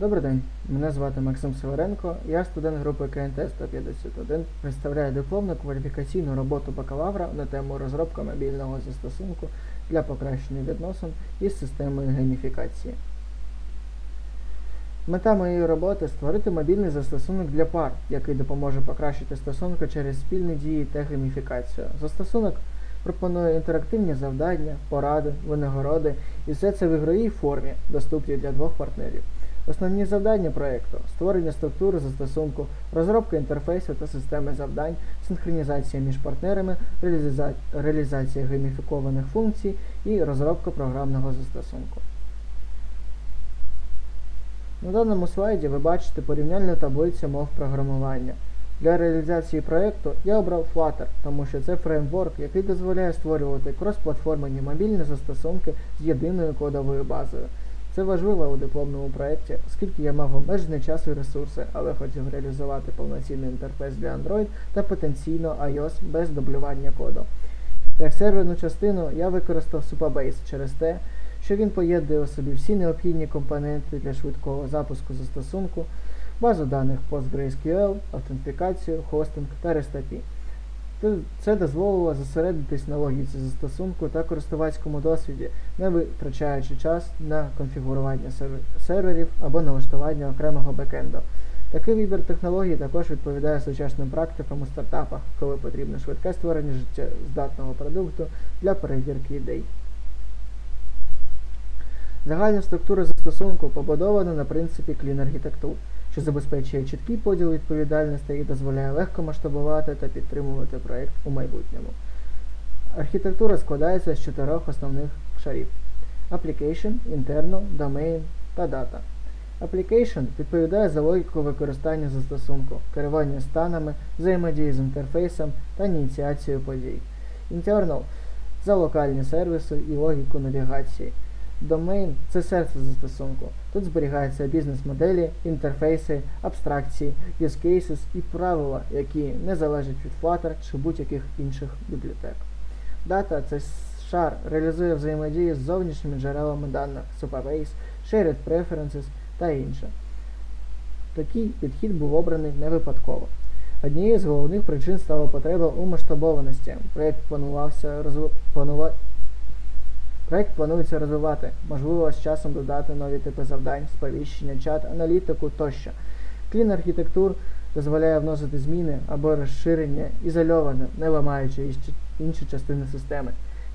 Добрий день, мене звати Максим Северенко, я студент групи КНТ 151, представляю дипломну кваліфікаційну роботу бакалавра на тему розробка мобільного застосунку для покращення відносин із системою гейміфікації. Мета моєї роботи створити мобільний застосунок для пар, який допоможе покращити стосунки через спільні дії та гейміфікацію. Застосунок пропонує інтерактивні завдання, поради, винагороди і все це в ігровій формі, доступні для двох партнерів. Основні завдання проєкту створення структури застосунку, розробка інтерфейсу та системи завдань, синхронізація між партнерами, реаліза- реалізація гейміфікованих функцій і розробка програмного застосунку. На даному слайді ви бачите порівняльну таблицю мов програмування. Для реалізації проєкту я обрав Flutter, тому що це фреймворк, який дозволяє створювати кросплатформені мобільні застосунки з єдиною кодовою базою. Це важливо у дипломному проєкті, оскільки я мав обмежений час і ресурси, але хотів реалізувати повноцінний інтерфейс для Android та потенційно iOS без дублювання коду. Як серверну частину я використав Supabase через те, що він поєднує у собі всі необхідні компоненти для швидкого запуску застосунку, базу даних PostgreSQL, автентифікацію, хостинг та REST API. Це- дозволило зосередитись на логіці застосунку та користувацькому досвіді, не витрачаючи час на конфігурування серверів або налаштування окремого бекенду. Такий вибір технологій також відповідає сучасним практикам у стартапах, коли потрібно швидке створення життєздатного продукту для перевірки ідей. Загальна структура застосунку побудована на принципі Architecture, що забезпечує чіткий поділ відповідальностей і дозволяє легко масштабувати та підтримувати проєкт у майбутньому. Архітектура складається з чотирьох основних шарів: Application, Internal, Domain та Data. Application відповідає за логіку використання застосунку, керування станами, взаємодії з інтерфейсом та ініціацією подій. Internal за локальні сервіси і логіку навігації. Domain – це серце застосунку. Тут зберігаються бізнес-моделі, інтерфейси, абстракції, use cases і правила, які не залежать від Flutter чи будь-яких інших бібліотек. Data – це шар, реалізує взаємодію з зовнішніми джерелами даних, Supabase, Shared Preferences та інше. Такий підхід був обраний не випадково. Однією з головних причин стала потреба у масштабованості. Проєкт планувався розв... Проект планується розвивати, можливо, з часом додати нові типи завдань, сповіщення, чат, аналітику тощо. Клін архітектур дозволяє вносити зміни або розширення ізольовано, не ламаючи інші частини системи.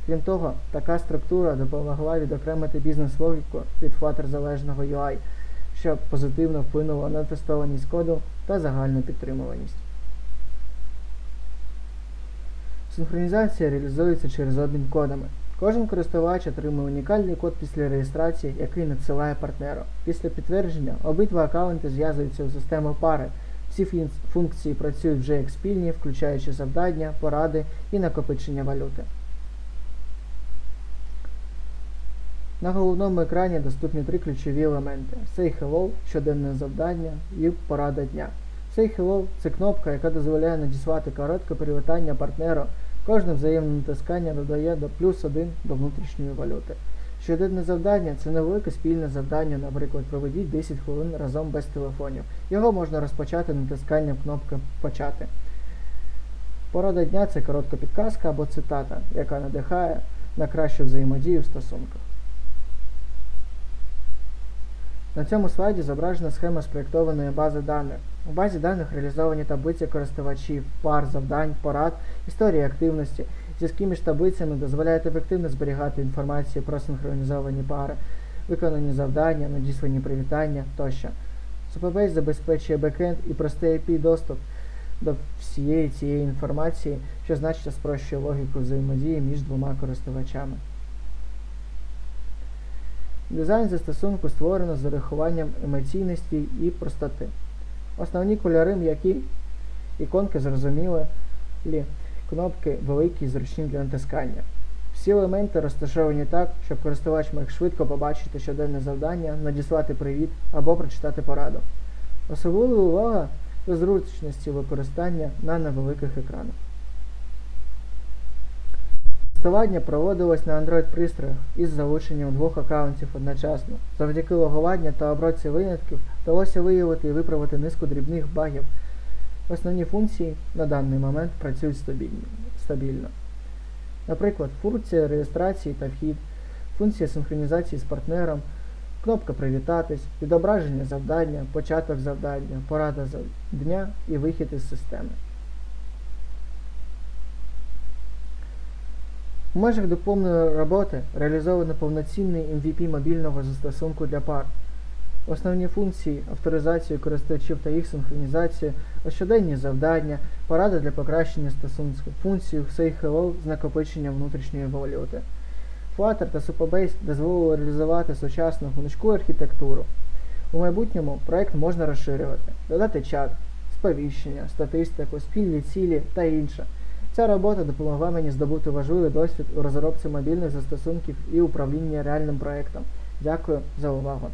Крім того, така структура допомогла відокремити бізнес-логіку від Flutter залежного UI, що позитивно вплинуло на тестованість коду та загальну підтримуваність. Синхронізація реалізується через обмін кодами. Кожен користувач отримує унікальний код після реєстрації, який надсилає партнеру. Після підтвердження обидва аккаунти зв'язуються у систему пари. Всі функції працюють вже як спільні, включаючи завдання, поради і накопичення валюти. На головному екрані доступні три ключові елементи: Say Hello, щоденне завдання і порада дня. Say Hello це кнопка, яка дозволяє надіслати коротке привітання партнеру. Кожне взаємне натискання додає до плюс один до внутрішньої валюти. Щоденне завдання це невелике спільне завдання, наприклад, проведіть 10 хвилин разом без телефонів. Його можна розпочати натисканням кнопки Почати. Порада дня це коротка підказка або цитата, яка надихає на кращу взаємодію в стосунках. На цьому слайді зображена схема спроєктованої бази даних. У базі даних реалізовані таблиці користувачів, пар, завдань, порад, історії активності. Зв'язки між таблицями дозволяють ефективно зберігати інформацію про синхронізовані пари, виконані завдання, надіслані привітання тощо. Supabase забезпечує бекенд і простий IP доступ до всієї цієї інформації, що значно спрощує логіку взаємодії між двома користувачами. Дизайн застосунку створено з урахуванням емоційності і простоти. Основні кольори м'які, іконки зрозумілі, кнопки великі і зручні для натискання. Всі елементи розташовані так, щоб користувач міг швидко побачити щоденне завдання, надіслати привіт або прочитати пораду. Особлива увага до зручності використання на невеликих екранах. Тестування проводилось на Android-пристроях із залученням двох аккаунтів одночасно. Завдяки логуванню та обробці винятків вдалося виявити і виправити низку дрібних багів. Основні функції на даний момент працюють стабільно. Наприклад, функція реєстрації та вхід, функція синхронізації з партнером, кнопка Привітатись, відображення завдання, початок завдання, порада дня і вихід із системи. В межах дипломної роботи реалізовано повноцінний MVP мобільного застосунку для пар. Основні функції авторизацію користувачів та їх синхронізацію, щоденні завдання, поради для покращення стосунків, функцію Say Hello з накопиченням внутрішньої валюти. Flutter та Supabase дозволили реалізувати сучасну гнучку архітектуру. У майбутньому проект можна розширювати, додати чат, сповіщення, статистику, спільні цілі та інше. Ця робота допомогла мені здобути важливий досвід у розробці мобільних застосунків і управління реальним проєктом. Дякую за увагу.